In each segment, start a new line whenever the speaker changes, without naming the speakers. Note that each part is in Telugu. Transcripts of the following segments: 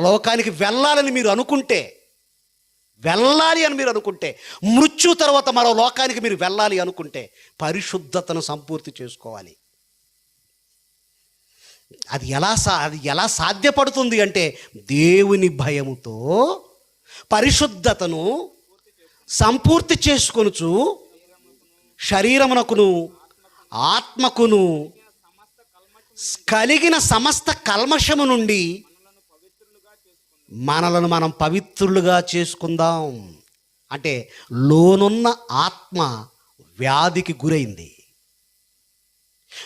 లోకానికి వెళ్ళాలని మీరు అనుకుంటే వెళ్ళాలి అని మీరు అనుకుంటే మృత్యు తర్వాత మరో లోకానికి మీరు వెళ్ళాలి అనుకుంటే పరిశుద్ధతను సంపూర్తి చేసుకోవాలి. అది ఎలా సా అది ఎలా సాధ్యపడుతుంది అంటే దేవుని భయముతో పరిశుద్ధతను సంపూర్తి చేసుకొనుచు శరీరమునకును ఆత్మకును కలిగిన సమస్త కల్మషము నుండి మనలను మనం పవిత్రులుగా చేసుకుందాం. అంటే లోనున్న ఆత్మ వ్యాధికి గురైంది.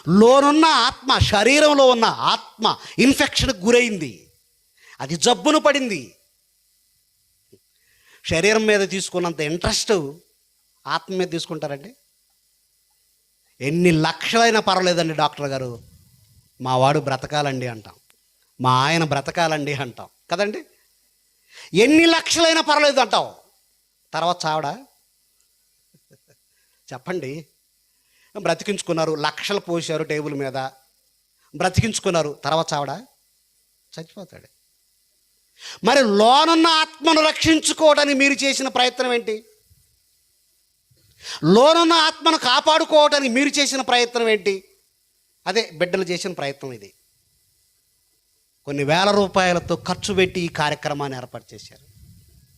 లోనున్న ఆత్మ శరీరంలో ఉన్న ఆత్మ ఇన్ఫెక్షన్కి గురైంది. అది జబ్బును పడింది. శరీరం మీద తీసుకున్నంత ఇంట్రెస్ట్ ఆత్మ మీద తీసుకుంటారండి. ఎన్ని లక్షలైనా పర్వాలేదండి డాక్టర్ గారు. మా వాడు బ్రతకాలండి అంటాం. మా ఆయన బ్రతకాలండి అంటాం. కదండి? ఎన్ని లక్షలైనా పర్వాలేదు అంటావు. తర్వాత చావడా? చెప్పండి. బ్రతికించుకున్నారు లక్షలు పోసారు టేబుల్ మీద. బ్రతికించుకున్నారు తర్వాత చావడా? చచ్చిపోతాడు. మరి లోనున్న ఆత్మను రక్షించుకోవడానికి మీరు చేసిన ప్రయత్నం ఏంటి? లోనున్న ఆత్మను కాపాడుకోవడానికి మీరు చేసిన ప్రయత్నం ఏంటి? అదే బిడ్డలు చేసిన ప్రయత్నం ఇది. కొన్ని వేల రూపాయలతో ఖర్చు పెట్టి ఈ కార్యక్రమాన్ని ఏర్పాటు చేశారు.